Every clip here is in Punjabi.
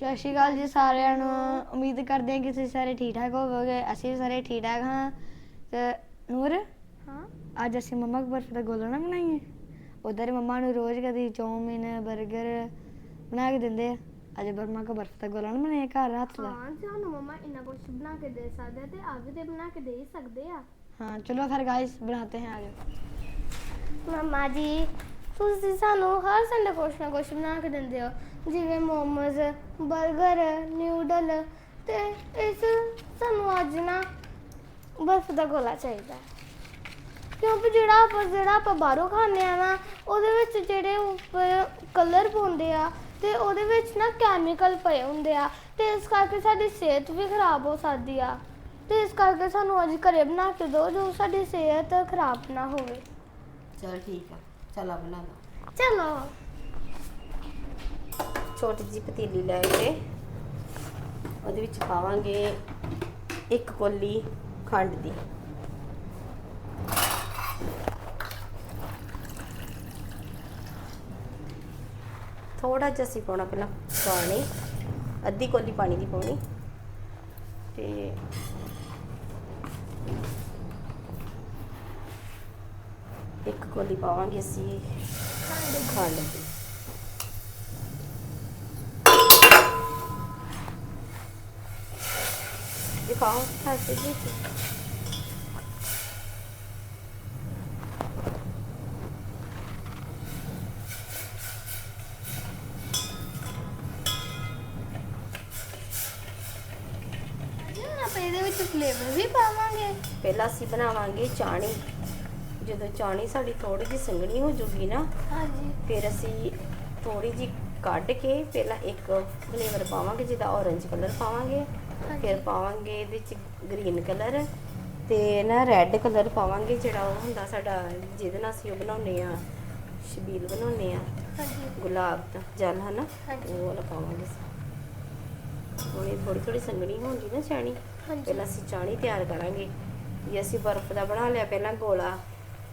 ਸਤਿ ਸ਼੍ਰੀ ਅਕਾਲ ਜੀ ਸਾਰਿਆਂ ਨੂੰ। ਉਮੀਦ ਕਰਦੇ ਹਾਂ ਕਿ ਤੁਸੀਂ ਸਾਰੇ ਠੀਕ ਠਾਕ ਹੋਵੋਗੇ। ਅਸੀਂ ਸਾਰੇ ਠੀਕ ਠਾਕ ਹਾਂ। ਤੇ ਨੂਰ ਹਾਂ। ਅੱਜ ਅਸੀਂ ਮੰਮਾ ਕੋਲ ਬਰਫ ਦਾ ਗੋਲਾ ਨਾ ਬਣਾਈਏ। ਉਧਰ ਮੰਮਾ ਨੂੰ ਰੋਜ਼ ਕਦੀ ਚੌਮਿਨ 버ਗਰ ਬਣਾ ਕੇ ਦਿੰਦੇ ਆ। ਅੱਜ ਬਰਮਾ ਕੋ ਬਰਫ ਦਾ ਗੋਲਾ ਬਣਾਇਆ ਘਰ ਹੱਥ ਦਾ। ਹਾਂ ਜਾਨੋ ਮਮਾ ਇੰਨਾ ਕੁਝ ਬਣਾ ਕੇ ਦੇ ਸਕਦੇ ਤੇ ਆਗੇ ਤੇ ਬਣਾ ਕੇ ਦੇ ਸਕਦੇ ਆ। ਹਾਂ ਚਲੋ ਫਿਰ ਗਾਇਸ ਬਣਾਤੇ ਹਾਂ ਆਗੇ। ਮਮਾ ਜੀ ਤੁਸੀਂ ਸਾਨੂੰ ਹਰ ਸੰਡੇ ਕੁਛ ਨਾ ਕੁਛ ਬਣਾ ਕੇ ਦਿੰਦੇ ਹੋ। ਜਿਵੇਂ ਮੋਮੋਜ਼ 버ਗਰ ਨਿਊਡਲ ਤੇ ਇਸ ਸਾਨੂੰ ਅੱਜ ਨਾ ਬਰਫ ਦਾ ਗੋਲਾ ਚਾਹੀਦਾ। ਕਿਉਂਕਿ ਜਿਹੜਾ ਆਪਾਂ ਜਿਹੜਾ ਆਪਾਂ ਬਾਹਰੋਂ ਖਾਂਦੇ ਆ ਨਾ ਉਹਦੇ ਵਿੱਚ ਜਿਹੜੇ ਉੱਪਰ ਕਲਰ ਪਾਉਂਦੇ ਆ ਤੇ ਉਹਦੇ ਵਿੱਚ ਨਾ ਕੈਮੀਕਲ ਪਏ ਹੁੰਦੇ ਆ ਤੇ ਇਸ ਕਰਕੇ ਸਾਡੀ ਸਿਹਤ ਵੀ ਖਰਾਬ ਹੋ ਸਕਦੀ ਆ। ਤੇ ਇਸ ਕਰਕੇ ਸਾਨੂੰ ਅੱਜ ਘਰੇ ਬਣਾ ਕੇ ਦਿਓ ਜੋ ਸਾਡੀ ਸਿਹਤ ਖਰਾਬ ਨਾ ਹੋਵੇ। ਚਲ ਠੀਕ ਆ। ਚਲ ਬਣਾ ਲਾ ਚਲੋ। ਛੋਟੀ ਜਿਹੀ ਪਤੀਲੀ ਲੈ ਕੇ ਉਹਦੇ ਵਿੱਚ ਪਾਵਾਂਗੇ ਇੱਕ ਕੋਲੀ ਖੰਡ ਦੀ। ਥੋੜਾ ਜਿਹਾ ਸੀ ਪਾਉਣਾ ਪਹਿਲਾਂ ਪਾਣੀ, ਅੱਧੀ ਕੋਲੀ ਪਾਣੀ ਦੀ ਪਾਉਣੀ। ਤੇ ਇੱਕ ਕੋਲੀ ਪਾਵਾਂਗੇ ਅਸੀਂ ਖੰਡ ਜੀ ਆਪਾਂ ਇਹਦੇ ਵਿੱਚ ਫਲੇਵਰ ਵੀ ਪਾਵਾਂਗੇ। ਪਹਿਲਾਂ ਅਸੀਂ ਬਣਾਵਾਂਗੇ ਚਾਣੀ। ਜਦੋਂ ਚਾਣੀ ਸਾਡੀ ਥੋੜੀ ਜਿਹੀ ਸੰਘਣੀ ਹੋ ਜੂਗੀ ਨਾ ਹਾਂਜੀ। ਫਿਰ ਅਸੀਂ ਥੋੜੀ ਜਿਹੀ ਕੱਢ ਕੇ ਪਹਿਲਾਂ ਇੱਕ ਫਲੇਵਰ ਪਾਵਾਂਗੇ ਜਿਹਦਾ ਔਰੇਂਜ ਕਲਰ ਪਾਵਾਂਗੇ। ਫਿਰ ਪਾਵਾਂਗੇ ਇਹਦੇ ਚ ਗ੍ਰੀਨ ਕਲਰ ਤੇ ਨਾ ਰੈੱਡ ਕਲਰ ਪਾਵਾਂਗੇ ਜਿਹੜਾ ਉਹ ਹੁੰਦਾ ਸਾਡਾ ਜਿਹਦੇ ਨਾਲ ਅਸੀਂ ਉਹ ਬਣਾਉਂਦੇ ਆ ਛਬੀਲ ਬਣਾਉਂਦੇ ਆ ਗੁਲਾਬ ਦਾ ਜਲ ਹਨਾ। ਉਹ ਵਾਲਾ ਪਾਵਾਂਗੇ ਹੁਣ ਇਹ ਥੋੜੀ ਥੋੜੀ ਸੰਘਣੀ ਹੋਣੀ ਨਾ ਚਾਣੀ। ਪਹਿਲਾਂ ਅਸੀਂ ਚਾਣੀ ਤਿਆਰ ਕਰਾਂਗੇ। ਜੇ ਅਸੀਂ ਬਰਫ਼ ਦਾ ਬਣਾ ਲਿਆ ਪਹਿਲਾਂ ਗੋਲਾ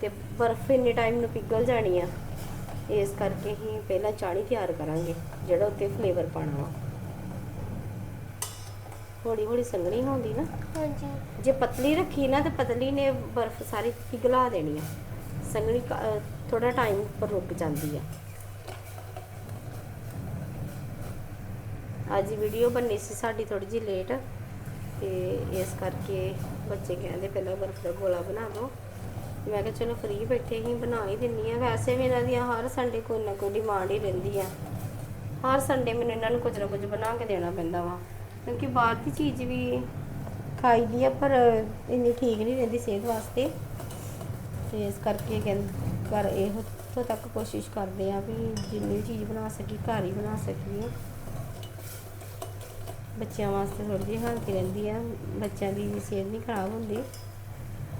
ਤੇ ਬਰਫ਼ ਇੰਨੇ ਟਾਈਮ ਨੂੰ ਪਿਘਲ ਜਾਣੀ ਆ। ਇਸ ਕਰਕੇ ਹੀ ਪਹਿਲਾਂ ਚਾਣੀ ਤਿਆਰ ਕਰਾਂਗੇ ਜਿਹੜਾ ਉੱਤੇ ਫਲੇਵਰ ਪਾਣਾ ਵਾ। ਹੌਲੀ ਹੌਲੀ ਸੰਘਣੀ ਹੁੰਦੀ ਨਾ। ਹਾਂਜੀ। ਜੇ ਪਤਲੀ ਰੱਖੀ ਨਾ ਤੇ ਪਤਲੀ ਨੇ ਬਰਫ਼ ਸਾਰੀ ਪਿਘਲਾ ਦੇਣੀ ਆ। ਸੰਘਣੀ ਥੋੜਾ ਟਾਈਮ ਪਰ ਰੁਕ ਜਾਂਦੀ ਆ। ਅੱਜ ਵੀਡੀਓ ਬਣਨੀ ਸੀ ਸਾਡੀ ਥੋੜੀ ਜਿਹੀ ਲੇਟ ਤੇ ਇਸ ਕਰਕੇ ਬੱਚੇ ਕਹਿੰਦੇ ਪਹਿਲਾਂ ਬਰਫ਼ ਦਾ ਗੋਲਾ ਬਣਾ ਦਿਓ। ਮੈਂ ਕਿਹਾ ਚਲੋ ਫ੍ਰੀ ਬੈਠੇ ਹੀ ਬਣਾ ਹੀ ਦਿੰਨੀ ਆ। ਵੈਸੇ ਵੀ ਇਹਨਾਂ ਦੀਆਂ ਹਰ ਸੰਡੇ ਕੋਈ ਨਾ ਕੋਈ ਡਿਮਾਂਡ ਹੀ ਰਹਿੰਦੀ ਆ। ਹਰ ਸੰਡੇ ਮੈਨੂੰ ਇਹਨਾਂ ਨੂੰ ਕੁਝ ਨਾ ਕੁਝ ਬਣਾ ਕੇ ਦੇਣਾ ਪੈਂਦਾ ਵਾ। ਕਿਉਂਕਿ ਬਾਹਰ ਦੀ ਚੀਜ਼ ਵੀ ਖਾਈ ਦੀ ਆ, ਪਰ ਇੰਨੀ ਠੀਕ ਨਹੀਂ ਰਹਿੰਦੀ ਸਿਹਤ ਵਾਸਤੇ। ਤੇ ਇਸ ਕਰਕੇ ਕਹਿੰਦੇ ਘਰ ਇਹੋ ਤੋਂ ਤੱਕ ਕੋਸ਼ਿਸ਼ ਕਰਦੇ ਆ ਵੀ ਜਿੰਨੀ ਚੀਜ਼ ਬਣਾ ਸਕੀ, ਘਰ ਹੀ ਬਣਾ ਸਕੀਏ ਬੱਚਿਆਂ ਵਾਸਤੇ ਥੋੜੀ ਜਿਹੀ ਹੈਲਥੀ ਰਹਿੰਦੀ ਆ। ਬੱਚਿਆਂ ਦੀ ਸਿਹਤ ਨਹੀਂ ਖਰਾਬ ਹੁੰਦੀ।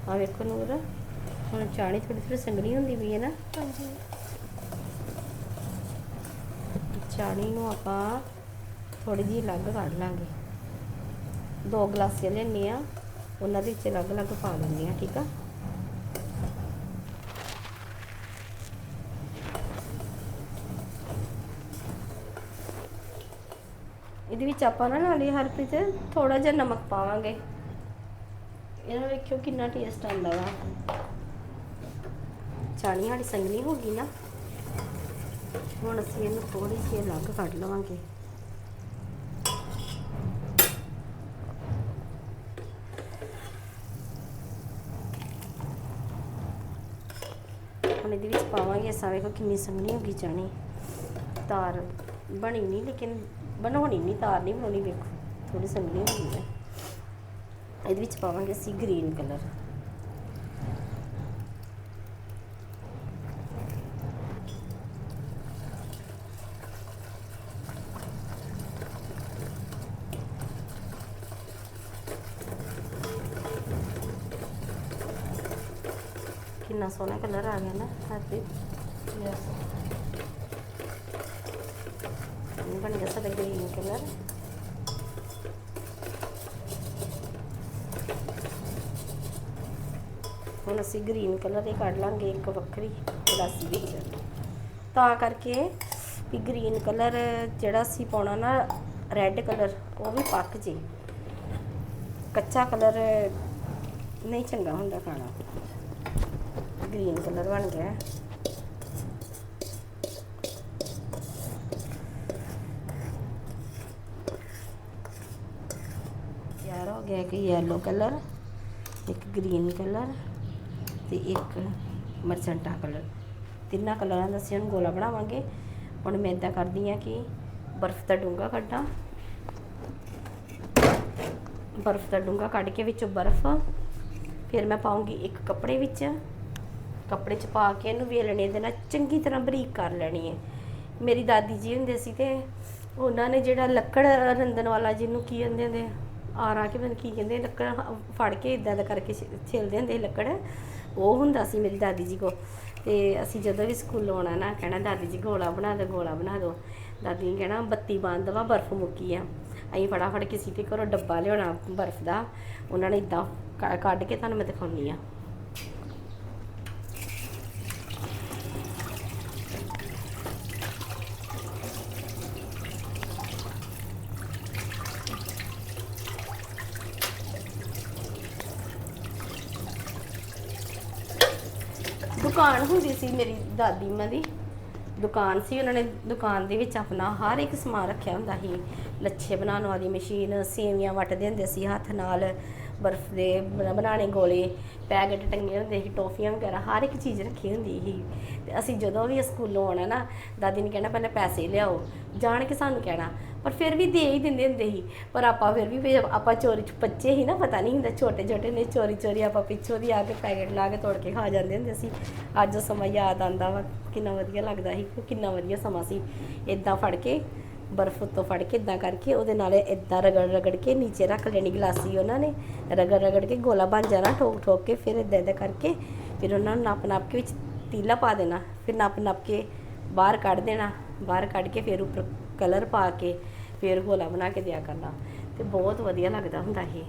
ਆ ਵੇਖੋ ਨੂਰ। ਹੁਣ ਚਾਣੀ ਥੋੜੀ ਥੋੜੀ ਸੰਗਣੀ ਹੁੰਦੀ ਵੀ ਹੈ ਨਾ। ਹਾਂਜੀ। ਚਾਣੀ ਨੂੰ ਆਪਾਂ ਥੋੜੀ ਜਿਹੀ ਅਲੱਗ ਕੱਢ ਲਾਂਗੇ। ਦੋ ਗਲਾਸੇ ਲੈਣੇ ਆ ਉਹਨਾਂ ਦੇ ਵਿੱਚ ਅਲੱਗ-ਅਲੱਗ ਪਾ ਲੈਂਦੇ ਆ ਠੀਕ ਆ? ਇਹਦੇ ਵਿੱਚ ਆਪਾਂ ਨਾ ਨਾਲੇ ਹਰਪ੍ਰੀਤ ਥੋੜਾ ਜਿਹਾ ਨਮਕ ਪਾਵਾਂਗੇ। ਇਹਦਾ ਵੇਖਿਓ ਕਿੰਨਾ ਟੇਸਟ ਆਉਂਦਾ ਵਾ। ਚਾਣੀ ਸਾਡੀ ਸੰਗਣੀ ਹੋ ਗਈ ਨਾ। ਹੁਣ ਅਸੀਂ ਇਹਨੂੰ ਥੋੜੀ ਜਿਹੀ ਅਲੱਗ ਕੱਢ ਲਵਾਂਗੇ। ਹੁਣ ਇਹਦੇ ਵਿੱਚ ਪਾਵਾਂਗੇ ਅਸਾਂ। ਵੇਖੋ ਕਿੰਨੀ ਸੰਘਣੀ ਹੋ ਗਈ ਚਾਣੀ। ਤਾਰ ਬਣੀ ਨਹੀਂ, ਲੇਕਿਨ ਬਣਾਉਣੀ ਨਹੀਂ, ਤਾਰ ਨਹੀਂ ਬਣਾਉਣੀ, ਵੇਖੋ। ਥੋੜੀ ਸੰਘਣੀ ਹੋ ਗਈ ਹੈ। ਇਹਦੇ ਵਿੱਚ ਪਾਵਾਂਗੇ ਅਸੀਂ ਗ੍ਰੀਨ ਕਲਰ। ਕਿੰਨਾ ਸੋਹਣਾ ਕਲਰ ਆ ਗਿਆ ਨਾ ਹੱਥ ਯਸ ਬਣ ਗਿਆ ਸਾਡਾ ਗ੍ਰੀਨ ਕਲਰ। ਹੁਣ ਅਸੀਂ ਗ੍ਰੀਨ ਕਲਰ ਦੇ ਕੱਢ ਲਾਂਗੇ ਇੱਕ ਵੱਖਰੀ ਗਲਾਸੀ ਵਿੱਚ। ਤਾਂ ਕਰਕੇ ਵੀ ਗ੍ਰੀਨ ਕਲਰ ਜਿਹੜਾ ਅਸੀਂ ਪਾਉਣਾ ਨਾ ਰੈੱਡ ਕਲਰ ਉਹ ਵੀ ਪੱਕ ਜੇ। ਕੱਚਾ ਕਲਰ ਨਹੀਂ ਚੰਗਾ ਹੁੰਦਾ ਖਾਣਾ। ਗ੍ਰੀਨ ਕਲਰ ਬਣ ਗਿਆ। ਤਿਆਰ ਹੋ ਗਿਆ ਕਿ ਯੈਲੋ ਕਲਰ ਇੱਕ ਗ੍ਰੀਨ ਕਲਰ ਤੇ ਇੱਕ ਮਰਸੈਂਟਾ ਕਲਰ ਤਿੰਨਾਂ ਕਲਰਾਂ ਦਾ ਅਸੀਂ ਹੁਣ ਗੋਲਾ ਬਣਾਵਾਂਗੇ। ਹੁਣ ਮੈਂ ਇਦਾਂ ਕਰਦੀ ਆ ਕਿ ਬਰਫ਼ ਦਾ ਡੂੰਘਾ ਕੱਢਾਂ। ਬਰਫ਼ ਦਾ ਡੂੰਘਾ ਕੱਢ ਕੇ ਵਿੱਚੋਂ ਬਰਫ਼, ਫਿਰ ਮੈਂ ਪਾਉਂਗੀ ਇੱਕ ਕੱਪੜੇ ਵਿੱਚ। ਕੱਪੜੇ 'ਚ ਪਾ ਕੇ ਇਹਨੂੰ ਵੇਲਣੇ ਦੇ ਨਾਲ ਚੰਗੀ ਤਰ੍ਹਾਂ ਬਰੀਕ ਕਰ ਲੈਣੀ ਹੈ। ਮੇਰੀ ਦਾਦੀ ਜੀ ਹੁੰਦੇ ਸੀ ਤੇ ਉਹਨਾਂ ਨੇ ਜਿਹੜਾ ਲੱਕੜ ਰੰਦਨ ਵਾਲਾ ਜਿਹਨੂੰ ਕੀ ਕਹਿੰਦੇ ਹੁੰਦੇ ਆ, ਆਰਾ ਕਿ ਮੈਨੂੰ ਕੀ ਕਹਿੰਦੇ ਲੱਕੜ ਫੜ ਕੇ ਇਦਾਂ ਦਾ ਕਰਕੇ ਛ- ਛਿਲਦੇ ਹੁੰਦੇ ਲੱਕੜ। ਉਹ ਹੁੰਦਾ ਸੀ ਮੇਰੀ ਦਾਦੀ ਜੀ ਕੋ ਤੇ ਅਸੀਂ ਜਦੋਂ ਵੀ ਸਕੂਲ ਆਉਣਾ ਨਾ ਕਹਿਣਾ ਦਾਦੀ ਜੀ ਗੋਲਾ ਬਣਾ ਦਿਓ ਗੋਲਾ ਬਣਾ ਦਿਓ। ਦਾਦੀ ਨੇ ਕਹਿਣਾ ਬੱਤੀ ਬੰਦ ਦਵਾ ਬਰਫ਼ ਮੁੱਕੀ ਆ। ਅਸੀਂ ਫਟਾਫਟ ਕਿਸੇ ਤੇ ਘਰੋਂ ਡੱਬਾ ਲਿਆਉਣਾ ਬਰਫ਼ ਦਾ। ਉਹਨਾਂ ਨੇ ਇਦਾਂ ਕੱਢ ਕੇ ਤੁਹਾਨੂੰ ਮੈਂ ਦਿਖਾਉਣੀ ਆ। ਦੁਕਾਨ ਹੁੰਦੀ ਸੀ ਮੇਰੀ ਦਾਦੀ ਮਾਂ ਦੀ। ਦੁਕਾਨ ਸੀ, ਉਹਨਾਂ ਨੇ ਦੁਕਾਨ ਦੇ ਵਿੱਚ ਆਪਣਾ ਹਰ ਇੱਕ ਸਮਾਨ ਰੱਖਿਆ ਹੁੰਦਾ ਸੀ। ਲੱਛੇ ਬਣਾਉਣ ਵਾਲੀ ਮਸ਼ੀਨ, ਸੇਵੀਆਂ ਵੱਟਦੇ ਹੁੰਦੇ ਸੀ ਹੱਥ ਨਾਲ। ਬਰਫ਼ ਦੇ ਬਣਾ- ਬਣਾਉਣੇ ਗੋਲੇ, ਪੈਕਟ ਟੰਗੇ ਹੁੰਦੇ ਸੀ, ਟੋਫੀਆਂ ਵਗੈਰਾ, ਹਰ ਇੱਕ ਚੀਜ਼ ਰੱਖੀ ਹੁੰਦੀ ਸੀ। ਤੇ ਅਸੀਂ ਜਦੋਂ ਵੀ ਸਕੂਲੋਂ ਆਉਣਾ ਨਾ, ਦਾਦੀ ਨੇ ਕਹਿਣਾ ਪਹਿਲਾਂ ਪੈਸੇ ਲਿਆਓ, ਜਾਣ ਕੇ ਸਾਨੂੰ ਕਹਿਣਾ। ਪਰ ਫਿਰ ਵੀ ਦੇ ਹੀ ਦਿੰਦੇ ਹੁੰਦੇ ਸੀ। ਪਰ ਆਪਾਂ ਫਿਰ ਵੀ ਵੀ ਆਪਾਂ ਚੋਰੀ ਬੱਚੇ ਹੀ ਨਾ, ਪਤਾ ਨਹੀਂ ਹੁੰਦਾ, ਛੋਟੇ ਛੋਟੇ ਨੇ ਚੋਰੀ ਚੋਰੀ ਆਪਾਂ ਪਿੱਛੋਂ ਦੀ ਆ ਕੇ ਪੈਕਟ ਲਾ ਕੇ ਤੋੜ ਕੇ ਖਾ ਜਾਂਦੇ ਹੁੰਦੇ ਸੀ। ਅੱਜ ਉਹ ਸਮਾਂ ਯਾਦ ਆਉਂਦਾ ਵਾ, ਕਿੰਨਾ ਵਧੀਆ ਲੱਗਦਾ ਸੀ, ਕਿੰਨਾ ਵਧੀਆ ਸਮਾਂ ਸੀ। ਇਦਾਂ ਫੜ ਕੇ ਬਰਫ਼ ਉੱਤੋਂ ਫੜ ਕੇ ਇਦਾਂ ਕਰਕੇ ਉਹਦੇ ਨਾਲ ਇਦਾਂ ਰਗੜ ਰਗੜ ਕੇ ਨੀਚੇ ਰੱਖ ਲੈਣੀ ਗਲਾਸੀ ਉਹਨਾਂ ਨੇ, ਰਗੜ ਰਗੜ ਕੇ ਗੋਲਾ ਬਣ ਜਾਣਾ ਠੋਕ ਠੋਕ ਕੇ ਫਿਰ ਇਦਾਂ ਇਦਾਂ ਕਰਕੇ ਫਿਰ ਉਹਨਾਂ ਨੂੰ ਨੱਪ ਨੱਪ ਕੇ ਵਿੱਚ ਤੀਲਾ ਪਾ ਦੇਣਾ, ਫਿਰ ਨੱਪ ਨੱਪ ਕੇ ਬਾਹਰ ਕੱਢ ਦੇਣਾ, ਬਾਹਰ ਕੱਢ ਕੇ ਫਿਰ ਉੱਪਰ ਕਲਰ ਪਾ ਕੇ ਫਿਰ ਗੋਲਾ ਬਣਾ ਕੇ ਦਿਆ ਕਰਨਾ ਤੇ ਬਹੁਤ ਵਧੀਆ ਲੱਗਦਾ ਹੁੰਦਾ ਸੀ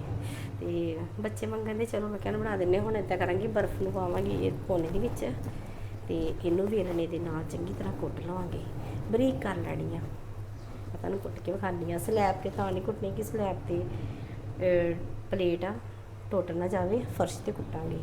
ਤੇ ਬੱਚੇ ਮੰਗਣ ਦੇ ਚਲੋ ਮੈਂ ਕਹਿੰਦਾ ਬਣਾ ਦਿੰਨੇ ਹੁਣ ਇਦਾਂ ਕਰਾਂਗੀ ਬਰਫ਼ ਨੂੰ ਪਾਵਾਂਗੀ ਇਹ ਕੋਨੇ ਦੇ ਵਿੱਚ ਤੇ ਇਹਨੂੰ ਵੇਲਣੇ ਦੇ ਨਾਲ ਚੰਗੀ ਤਰ੍ਹਾਂ ਕੁੱਟ ਲਵਾਂਗੇ, ਬਰੀਕ ਕਰ ਲੈਣੀ ਆ। ਤੁਹਾਨੂੰ ਕੁੱਟ ਕੇ ਵਿਖਾਉਂਦੀ ਆ ਸਲੈਬ ਤੇ ਤਾਂ ਨਹੀਂ ਕੁੱਟਣੀ ਕਿ ਸਲੈਬ ਤੇ ਪਲੇਟ ਆ ਟੁੱਟ ਨਾ ਜਾਵੇ, ਫਰਸ਼ ਤੇ ਕੁੱਟਾਂਗੇ।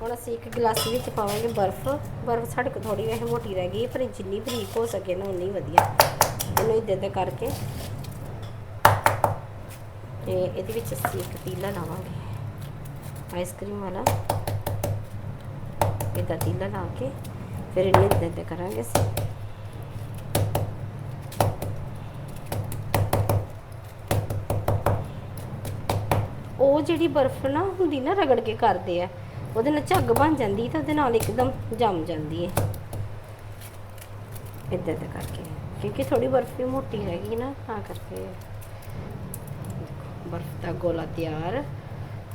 ਹੁਣ ਅਸੀਂ ਇੱਕ ਗਲਾਸੀ ਵਿੱਚ ਪਾਵਾਂਗੇ ਬਰਫ਼। ਬਰਫ਼ ਸਾਡੇ ਕੋਲ ਥੋੜੀ ਵੈਸੇ ਮੋਟੀ ਰਹਿ ਗਈ ਹੈ, ਪਰ ਜਿੰਨੀ ਬਰੀਕ ਹੋ ਸਕੇ ਨਾ ਉਨੀ ਵਧੀਆ। ਇਹਨੂੰ ਇੱਦਾਂ ਇੱਦਾਂ ਕਰਕੇ ਤੇ ਇਹਦੇ ਵਿੱਚ ਅਸੀਂ ਇੱਕ ਤੀਲਾ ਲਾਵਾਂਗੇ। ਆਈਸਕ੍ਰੀਮ ਵਾਲਾ। ਇਹਦਾ ਤੀਲਾ ਲਾ ਕੇ ਫਿਰ ਇਹਨੂੰ ਇੱਦਾਂ ਇੱਦਾਂ ਕਰਾਂਗੇ ਅਸੀਂ। ਉਹ ਜਿਹੜੀ ਬਰਫ਼ ਨਾ ਹੁੰਦੀ ਨਾ ਰਗੜ ਕੇ ਕਰਦੇ ਆ ਉਹਦੇ ਨਾਲ ਝੱਗ ਬਣ ਜਾਂਦੀ ਤਾਂ ਉਹਦੇ ਨਾਲ ਇੱਕਦਮ ਜੰਮ ਜਾਂਦੀ ਹੈ। ਇੱਦਾਂ ਇੱਦਾਂ ਕਰਕੇ। ਕਿਉਂਕਿ ਥੋੜੀ ਬਰਫ਼ ਵੀ ਮੋਟੀ ਹੈਗੀ ਨਾ, ਤਾਂ ਕਰਕੇ। ਬਰਫ਼ ਦਾ ਗੋਲਾ ਤਿਆਰ।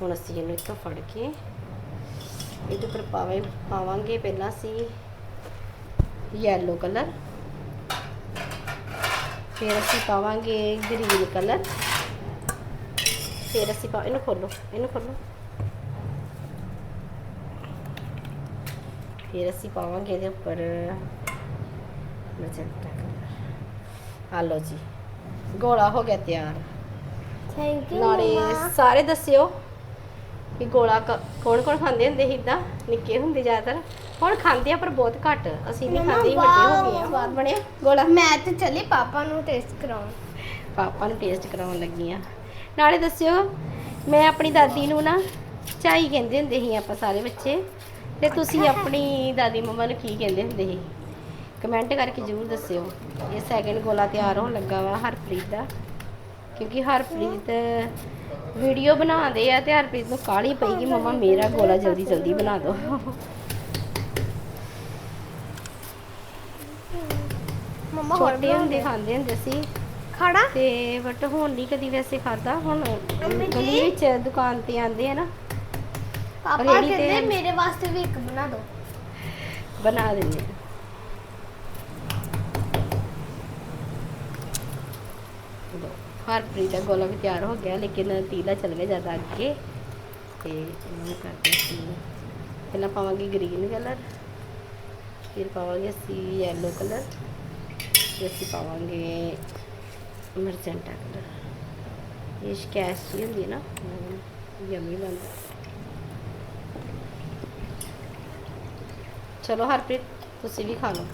ਹੁਣ ਅਸੀਂ ਇਹਨੂੰ ਇੱਥੋਂ ਫੜ ਕੇ ਇਹਦੇ ਉੱਪਰ ਪਾਵੇ, ਪਾਵਾਂਗੇ। ਪਹਿਲਾਂ ਅਸੀਂ ਯੈਲੋ ਕਲਰ ਫਿਰ ਅਸੀਂ ਪਾਵਾਂਗੇ ਗ੍ਰੀਨ ਕਲਰ ਫਿਰ ਅਸੀਂ ਪਾ, ਇਹਨੂੰ ਖੋਲੋ ਇਹਨੂੰ ਖੋਲੋ ਫਿਰ ਅਸੀਂ ਪਾਵਾਂਗੇ ਇਹਦੇ ਉੱਪਰ ਮਜੰਟਾ ਕਲਰ। ਆ ਲਓ ਜੀ ਗੋਲਾ ਹੋ ਗਿਆ ਤਿਆਰ। ਥੈਂਕ ਯੂ ਨਾਲੇ ਸਾਰੇ ਦੱਸਿਓ ਕਿ ਗੋਲਾ ਕੌਣ ਕੌਣ ਖਾਂਦੇ ਹੁੰਦੇ ਸੀ ਇਦਾਂ ਨਿੱਕੇ ਹੁੰਦੇ ਜ਼ਿਆਦਾਤਰ। ਹੁਣ ਖਾਂਦੇ ਆ ਪਰ ਬਹੁਤ ਘੱਟ। ਅਸੀਂ ਨਹੀਂ ਖਾਂਦੇ ਵੱਡੇ ਹੋ ਗਏ ਆ। ਸਵਾਦ ਬਣਿਆ ਗੋਲਾ? ਮੈਂ ਤੇ ਚਲੀ ਪਾਪਾ ਨੂੰ ਟੇਸਟ ਕਰਾਉਣ। ਪਾਪਾ ਨੂੰ ਟੇਸਟ ਕਰਾਉਣ ਲੱਗੀ ਆ। ਨਾਲੇ ਦੱਸਿਓ ਮੈਂ ਆਪਣੀ ਦਾਦੀ ਨੂੰ ਨਾ ਚਾਈ ਕਹਿੰਦੇ ਹੁੰਦੇ ਸੀ ਆਪਾਂ ਸਾਰੇ ਬੱਚੇ। ਤੇ ਤੁਸੀਂ ਆਪਣੀ ਦਾਦੀ ਮੰਮਾ ਨੂੰ ਕੀ ਕਹਿੰਦੇ ਹੁੰਦੇ ਸੀ? ਕਮੈਂਟ ਕਰਕੇ ਜ਼ਰੂਰ ਦੱਸਿਓ। ਇਹ ਸੈਕਿੰਡ ਗੋਲਾ ਤਿਆਰ ਹੋਣ ਲੱਗਾ ਵਾ ਹਰਪ੍ਰੀਤ ਦਾ। ਕਿਉਂਕਿ ਹਰਪ੍ਰੀਤ ਵੀਡੀਓ ਬਣਾਉਂਦੇ ਆ ਤੇ ਹਰਪ੍ਰੀਤ ਨੂੰ ਕਾਹਲੀ ਪਈ ਕਿ ਮੰਮਾ ਮੇਰਾ ਗੋਲਾ ਜਲਦੀ ਜਲਦੀ ਬਣਾ ਦਿਓ ਮੰਮਾ ਛੋਟੇ ਹੁੰਦੇ ਖਾਂਦੇ ਹੁੰਦੇ ਸੀ। ਖਾੜਾ ਤੇ ਬਟ ਹੁਣ ਨਹੀਂ ਕਦੀ ਵੈਸੇ ਖਾਦਾ ਹੁਣ। ਗਲੀ ਵਿੱਚ ਦੁਕਾਨ ਤੇ ਆਂਦੇ ਆ ਨਾ। ਪਾਪਾ ਰੇਹੜੀ ਤੇ ਕਹਿੰਦੇ। ਮੇਰੇ ਵਾਸਤੇ ਵੀ ਇੱਕ ਬਣਾ ਦਿਓ ਬਣਾ ਦਿੰਦੇ ਆ। ਲਓ, ਹਰਪ੍ਰੀਤ ਦਾ ਗੋਲਾ ਵੀ ਤਿਆਰ ਹੋ ਗਿਆ ਲੇਕਿਨ ਤੀਲਾ ਚੱਲ ਗਿਆ ਜ਼ਿਆਦਾ ਅੱਗੇ। ਤੇ ਇਹਨੂੰ ਕਰਦੇ ਸੀ ਪਹਿਲਾਂ ਪਾਵਾਂਗੇ ਗ੍ਰੀਨ ਕਲਰ ਫਿਰ ਪਾਵਾਂਗੇ ਅਸੀਂ ਯੈਲੋ ਕਲਰ ਤੇ ਅਸੀਂ ਪਾਵਾਂਗੇ ਮਰਜੈਂਟਾ ਕਲਰ। ਇਹ ਸ਼ਕੈਸ਼ ਜੀ ਹੁੰਦੀ ਹੈ ਨਾ ਯਮੀ ਬਣਦਾ ਚਲੋ ਹਰਪ੍ਰੀਤ ਤੁਸੀਂ ਵੀ ਖਾ ਲਓ।